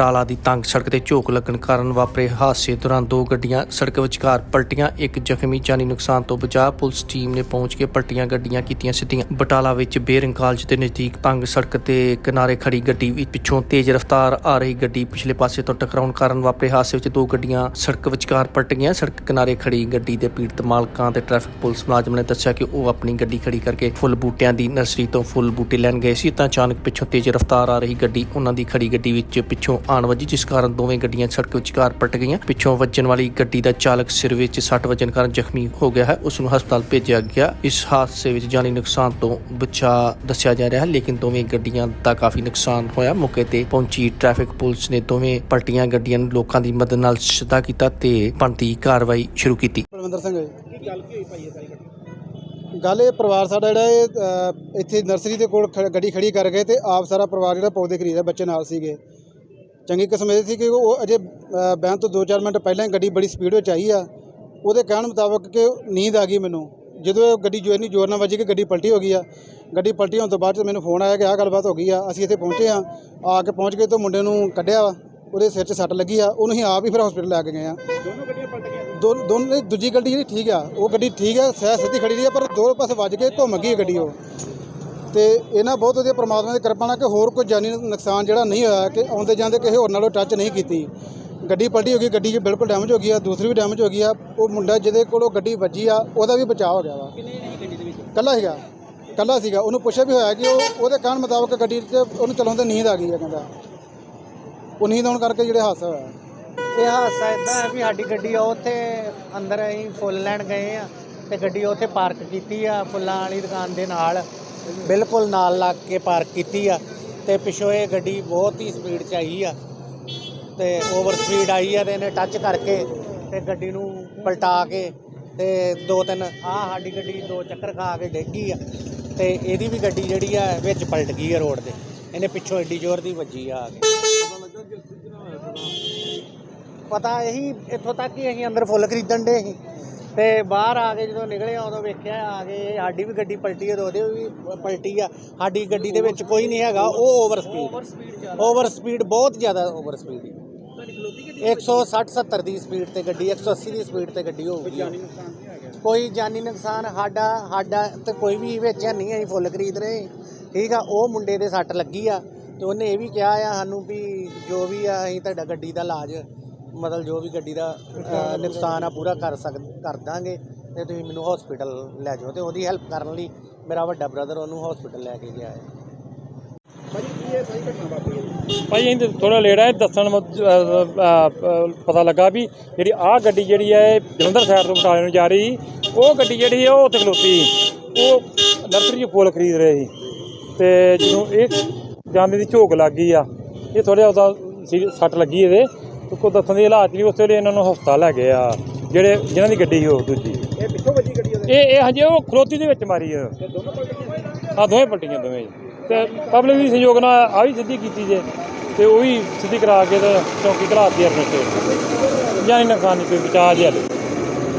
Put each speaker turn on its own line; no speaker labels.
ਬਟਾਲਾ ਦੀ ਤੰਗ ਸੜਕ ਤੇ ਝੋਕ ਲੱਗਣ ਕਾਰਨ ਵਾਪਰੇ ਹਾਦਸੇ ਦੌਰਾਨ ਦੋ ਗੱਡੀਆਂ ਸੜਕ ਵਿਚਕਾਰ ਪਲਟੀਆਂ, ਇੱਕ ਜ਼ਖਮੀ ਜਾਨੀ ਨੁਕਸਾਨ ਤੋਂ ਬਚਾਅ, ਪੁਲਿਸ ਟੀਮ ਨੇ ਪਹੁੰਚ ਕੇ ਪਲਟੀਆਂ ਗੱਡੀਆਂ ਕੀਤੀਆਂ ਸਿੱਧੀਆਂ। ਬਟਾਲਾ ਵਿੱਚ ਬੇਰਿੰਗ ਕਾਲਜ ਦੇ ਨਜ਼ਦੀਕ ਤੰਗ ਸੜਕ ਤੇ ਕਿਨਾਰੇ ਖੜੀ ਗੱਡੀ ਵਿੱਚ ਪਿੱਛੋਂ ਤੇਜ਼ ਰਫ਼ਤਾਰ ਆ ਰਹੀ ਗੱਡੀ ਪਿਛਲੇ ਪਾਸੇ ਤੋਂ ਟਕਰਾਉਣ ਕਾਰਨ ਵਾਪਰੇ ਹਾਦਸੇ ਵਿੱਚ ਦੋ ਗੱਡੀਆਂ ਸੜਕ ਵਿਚਕਾਰ ਪਲਟ ਗਈਆਂ ਸੜਕ ਕਿਨਾਰੇ ਖੜੀ ਗੱਡੀ ਦੇ ਪੀੜਤ ਮਾਲਕਾਂ ਤੇ ਟ੍ਰੈਫਿਕ ਪੁਲਿਸ ਮੁਲਾਜ਼ਮ ਨੇ ਦੱਸਿਆ ਕਿ ਉਹ ਆਪਣੀ ਗੱਡੀ ਖੜੀ ਕਰਕੇ ਫੁੱਲ ਬੂਟਿਆਂ ਦੀ ਨਰਸਰੀ ਤੋਂ ਫੁੱਲ ਬੂਟੇ ਲੈਣ ਗਏ ਸੀ। ਤਾਂ ਅਚਾਨਕ ਪਿੱਛੋਂ ਤੇਜ਼ ਰਫ਼ਤਾਰ ਆ ਰਹੀ ਗੱਡੀ, ਉਹਨਾਂ ਦੀ ਖੜੀ ਗੱਡੀ ਵਿੱਚ ਪਿੱਛੋਂ ਆਣ ਵੱਜੀ ਜਿਸ ਕਾਰਨ ਦੋਵੇਂ ਗੱਡੀਆਂ ਸੜਕ ਵਿਚਕਾਰ ਪਲਟ ਗਈਆਂ। ਪਿੱਛੋਂ ਵੱਜਣ ਵਾਲੀ ਗੱਡੀ ਦਾ ਚਾਲਕ ਸਿਰ ਵਿੱਚ ਸੱਟ ਵੱਜਣ ਕਾਰਨ ਜ਼ਖਮੀ ਹੋ ਗਿਆ ਹੈ। ਉਸ ਨੂੰ ਹਸਪਤਾਲ ਭੇਜਿਆ ਗਿਆ। ਇਸ ਹਾਦਸੇ ਵਿੱਚ ਜਾਨੀ ਨੁਕਸਾਨ ਤੋਂ ਬਚਾ ਦੱਸਿਆ ਜਾ ਰਿਹਾ ਹੈ ਲੇਕਿਨ ਦੋਵੇਂ ਗੱਡੀਆਂ ਦਾ ਕਾਫੀ ਨੁਕਸਾਨ ਹੋਇਆ। ਮੌਕੇ ਤੇ ਪਹੁੰਚੀ ਟ੍ਰੈਫਿਕ ਪੁਲਿਸ ਨੇ ਦੋਵੇਂ ਪਲਟੀਆਂ ਗੱਡੀਆਂ ਨੂੰ ਲੋਕਾਂ ਦੀ ਮਦਦ ਨਾਲ ਸਿੱਧਾ ਕੀਤਾ ਤੇ ਬਣਦੀ ਕਾਰਵਾਈ ਸ਼ੁਰੂ ਕੀਤੀ।
ਬਲਵਿੰਦਰ ਸਿੰਘ ਹੈ ਕੀ ਗੱਲ ਕੀ ਹੋਈ ਭਾਈ ਇਹ ਸਾਰੀ ਗੱਲ ਇਹ ਪਰਿਵਾਰ ਸਾਡਾ ਜਿਹੜਾ ਇਹ ਅ, ਇੱਥੇ ਨਰਸਰੀ ਦੇ ਕੋਲ ਖ- ਗੱਡੀ ਖੜੀ ਕਰ ਗਏ ਤੇ ਆਪ ਸਾਰਾ ਪਰਿਵਾਰ ਜਿਹੜਾ ਪੌਦੇ ਖਰੀਦਦਾ ਬੱਚੇ ਨਾਲ ਸੀਗੇ। ਚੰਗੀ ਕਿਸਮ ਇਹ ਸੀ ਕਿ ਉਹ ਅਜੇ ਬਹਿਣ ਤੋਂ 2-4 ਮਿੰਟ ਪਹਿਲਾਂ ਹੀ ਗੱਡੀ ਬੜੀ ਸਪੀਡ ਵਿੱਚ ਆਈ ਆ। ਉਹਦੇ ਕਹਿਣ ਮੁਤਾਬਕ ਕਿ ਨੀਂਦ ਆ ਗਈ ਮੈਨੂੰ। ਜਦੋਂ ਇਹ ਗੱਡੀ ਜੋ ਇੰਨੀ ਜ਼ੋਰ ਨਾਲ ਵੱਜੀ ਕਿ ਗੱਡੀ ਪਲਟੀ ਹੋ ਗਈ ਆ। ਗੱਡੀ ਪਲਟੀ ਹੋਣ ਤੋਂ ਬਾਅਦ ਮੈਨੂੰ ਫੋਨ ਆਇਆ ਕਿ ਆਹ ਗੱਲਬਾਤ ਹੋ ਗਈ ਆ। ਅਸੀਂ ਇੱਥੇ ਪਹੁੰਚੇ ਆ। ਆ ਕੇ ਪਹੁੰਚ ਕੇ ਤੋਂ ਮੁੰਡੇ ਨੂੰ ਕੱਢਿਆ ਉਹਦੇ ਸਿਰ 'ਚ ਸੱਟ ਲੱਗੀ ਆ। ਉਹਨੂੰ ਅਸੀਂ ਆਪ ਹੀ ਫਿਰ ਹਸਪੀਟਲ ਲੈ ਕੇ ਗਏ ਆ।
ਦੋਨੋਂ ਗੱਡੀਆਂ ਪਲਟ ਗਈਆਂ
ਦੋ ਦੋਨੇ ਦੂਜੀ ਗੱਡੀ ਜਿਹੜੀ ਠੀਕ ਆ। ਉਹ ਗੱਡੀ ਠੀਕ ਆ ਸਹਿ ਸਿੱਧੀ ਖੜੀ ਰਹੀ ਆ ਪਰ ਦੋ ਪਾਸੇ ਵੱਜ ਕੇ ਘੁੰਮ ਗਈ ਗੱਡੀ ਉਹ। ਤੇ ਇਹਨਾਂ ਬਹੁਤ ਵਧੀਆ ਪ੍ਰਮਾਤਮਾ ਦੀ ਕਿਰਪਾ ਨਾਲ ਕਿ ਹੋਰ ਕੋਈ ਜਾਨੀ ਨੁਕਸਾਨ ਜਿਹੜਾ ਨਹੀਂ ਹੋਇਆ ਕਿ ਆਉਂਦੇ ਜਾਂਦੇ ਕਿਸੇ ਹੋਰ ਨਾਲੋਂ ਟੱਚ ਨਹੀਂ ਕੀਤੀ। ਗੱਡੀ ਪਲਟੀ ਹੋ ਗਈ ਗੱਡੀ ਬਿਲਕੁਲ ਡੈਮੇਜ ਹੋ ਗਈ ਆ ਦੂਸਰੀ ਵੀ ਡੈਮੇਜ ਹੋ ਗਈ ਆ ਉਹ ਮੁੰਡਾ ਜਿਹਦੇ ਕੋਲੋਂ ਗੱਡੀ ਵੱਜੀ ਆ ਉਹਦਾ ਵੀ ਬਚਾਅ ਹੋ ਗਿਆ ਵਾ। ਕੱਲਾ ਸੀਗਾ ਕੱਲਾ ਸੀਗਾ ਉਹਨੂੰ ਪੁੱਛਿਆ ਵੀ ਹੋਇਆ ਕਿ ਉਹ ਉਹਦੇ ਕਹਿਣ ਮੁਤਾਬਕ ਗੱਡੀ 'ਚ ਉਹਨੂੰ ਚਲਾਉਂਦੇ ਨੀਂਦ ਆ ਗਈ ਆ ਕਹਿੰਦਾ। ਉਹ ਨੀਂਦ ਆਉਣ ਕਰਕੇ ਜਿਹੜੇ ਹਾਦਸਾ ਹੋਇਆ।
ਇਹ ਹਾਦਸਾ ਇਦਾਂ ਹੈ ਵੀ ਸਾਡੀ ਗੱਡੀ ਆ ਉੱਥੇ ਅੰਦਰ ਅਸੀਂ ਫੁੱਲ ਲੈਣ ਗਏ ਆ ਤੇ ਗੱਡੀ ਉੱਥੇ ਪਾਰਕ ਕੀਤੀ ਆ ਫੁੱਲਾਂ ਵਾਲੀ ਦੁਕਾਨ ਦੇ ਨਾਲ। ਬਿਲਕੁਲ ਨਾਲ ਲੱਗ ਕੇ ਪਾਰਕ ਕੀਤੀ ਆ ਤੇ ਪਿੱਛੋਂ ਇਹ ਗੱਡੀ ਬਹੁਤ ਹੀ ਸਪੀਡ 'ਚ ਆਈ ਆ ਤੇ ਓਵਰ ਸਪੀਡ ਆਈ ਆ ਤੇ ਇਹਨੇ ਟੱਚ ਕਰਕੇ ਤੇ ਗੱਡੀ ਨੂੰ ਪਲਟਾ ਕੇ ਤੇ ਦੋ ਤਿੰਨ ਆ ਸਾਡੀ ਗੱਡੀ ਦੋ ਚੱਕਰ ਖਾ ਕੇ ਡਿੱਗ ਆ ਤੇ ਇਹਦੀ ਵੀ ਗੱਡੀ ਜਿਹੜੀ ਆ ਵਿੱਚ ਪਲਟ ਗਈ ਆ ਰੋਡ ਦੇ ਇਹਨੇ ਪਿੱਛੋਂ ਐਡੀ ਜ਼ੋਰ ਦੀ ਵੱਜੀ ਆ। ਆ ਕੇ ਪਤਾ ਇਹੀ ਇੱਥੋਂ ਤੱਕ ਹੀ ਅਸੀਂ ਅੰਦਰ ਫੁੱਲ ਖਰੀਦਣ ਦੇ ਸੀ। ਤੇ ਬਾਹਰ ਆ ਕੇ ਜਦੋਂ ਨਿਕਲੇ ਆ ਉਦੋਂ ਵੇਖਿਆ ਆ ਕੇ ਸਾਡੀ ਵੀ ਗੱਡੀ ਪਲਟੀ ਆ ਤੇ ਉਹਦੇ ਵੀ ਪਲਟੀ ਆ। ਸਾਡੀ ਗੱਡੀ ਦੇ ਵਿੱਚ ਕੋਈ ਨਹੀਂ ਹੈਗਾ ਉਹ ਓਵਰ ਸਪੀਡ ਓਵਰ ਸਪੀਡ ਬਹੁਤ ਜ਼ਿਆਦਾ ਓਵਰ ਸਪੀਡ
ਗੱਡੀ
160 70 ਦੀ ਸਪੀਡ ਤੇ ਗੱਡੀ 180 ਦੀ ਸਪੀਡ ਤੇ ਗੱਡੀ ਹੋਊਗੀ।
ਆ ਗਿਆ
ਕੋਈ ਜਾਨੀ ਨੁਕਸਾਨ ਸਾਡਾ ਸਾਡਾ ਤੇ ਕੋਈ ਵੀ ਵਿੱਚ ਹੈ ਨਹੀਂ ਅਸੀਂ ਫੁੱਲ ਖਰੀਦ ਰਹੇ। ਠੀਕ ਆ ਉਹ ਮੁੰਡੇ ਦੇ ਸੱਟ ਲੱਗੀ ਆ ਤੇ ਉਹਨੇ ਇਹ ਵੀ ਕਿਹਾ ਆ ਸਾਨੂੰ ਵੀ ਜੋ ਵੀ ਆ ਅਸੀਂ ਤੁਹਾਡਾ ਗੱਡੀ ਦਾ ਇਲਾਜ ਮਤਲਬ ਜੋ ਵੀ ਗੱਡੀ ਦਾ ਅ, ਨੁਕਸਾਨ ਆ ਪੂਰਾ ਕਰ ਸਕ ਕਰ ਦਾਂਗੇ ਤੇ ਤੁਸੀਂ ਮੈਨੂੰ ਹਸਪੀਟਲ ਲੈ ਜਾਓ ਤੇ ਉਹਦੀ ਹੈਲਪ ਕਰਨ ਲਈ ਮੇਰਾ ਵੱਡਾ ਬ੍ਰਦਰ ਉਹਨੂੰ ਹਸਪੀਟਲ ਲੈ ਕੇ ਗਿਆ ਹੈ
ਭਾਜੀ ਕੀ ਇਹ ਸਾਰੀ ਘਟਨਾ ਵਾਪਰੀ ਹੈ
ਭਾਈ ਅਸੀਂ ਥੋੜਾ ਲੇਟ ਆਏ ਦੱਸਣ ਮ- ਅ, ਅ, ਪਤਾ ਲੱਗਾ ਵੀ ਜਿਹੜੀ ਆਹ ਗੱਡੀ ਜਿਹੜੀ ਹੈ ਇਹ ਜਲੰਧਰ ਸਾਈਡ ਤੋਂ ਬਟਾਲੇ ਨੂੰ ਜਾ ਰਹੀ ਸੀ। ਉਹ ਗੱਡੀ ਜਿਹੜੀ ਹੈ ਉਹ ਉੱਥੇ ਖਲੋਤੀ ਸੀ। ਉਹ ਨਰਸਰੀ 'ਚ ਫੁੱਲ ਖਰੀਦ ਰਹੇ ਸੀ ਤੇ ਜਦੋਂ ਇਹ ਜਾਂਦੇ ਦੀ ਝੋਕ ਲੱਗ ਗਈ ਆ ਇਹ ਥੋੜਾ ਉਹਦਾ ਸੀ- ਸੱਟ ਲੱਗੀ ਇਹਦੇ ਕੋ ਦੱਸਣ ਦੀ ਹਾਲਾਤ ਨਹੀਂ ਉਸ ਵੇਲੇ ਇਹਨਾਂ ਨੂੰ ਹਸਪਤਾਲ ਲੈ ਗਏ ਆ ਜਿਹੜੇ ਜਿਨ੍ਹਾਂ ਦੀ ਗੱਡੀ ਸੀ ਉਹ ਦੂਜੀ।
ਇਹ ਪਿੱਛੋਂ ਵੱਜੀ ਗੱਡੀ ਉਹਦੇ?
ਇਹ ਇਹ ਹਜੇ ਉਹ ਖਲੋਤੀ ਦੇ ਵਿੱਚ ਮਾਰੀ ਆ।
ਤੇ ਦੋਨੋਂ
ਆ ਦੋਵੇਂ ਪਲਟੀਆਂ ਦੋਵੇਂ। ਤੇ ਪਬਲਿਕ ਦੀ ਸਹਿਯੋਗ ਨਾਲ ਆ ਵੀ ਸਿੱਧੀ ਕੀਤੀ ਜੇ ਤੇ ਉਹ ਵੀ ਸਿੱਧੀ ਕਰਾ ਕੇ ਤੇ ਚੌਂਕੀ ਘਲਾਤੀ ਅਰਨੇ ਤੇ ਜਾਨੀ ਨੁਕਸਾਨ ਨਹੀਂ ਕੋਈ ਬਚਾ ਜੇ ਹਲੇ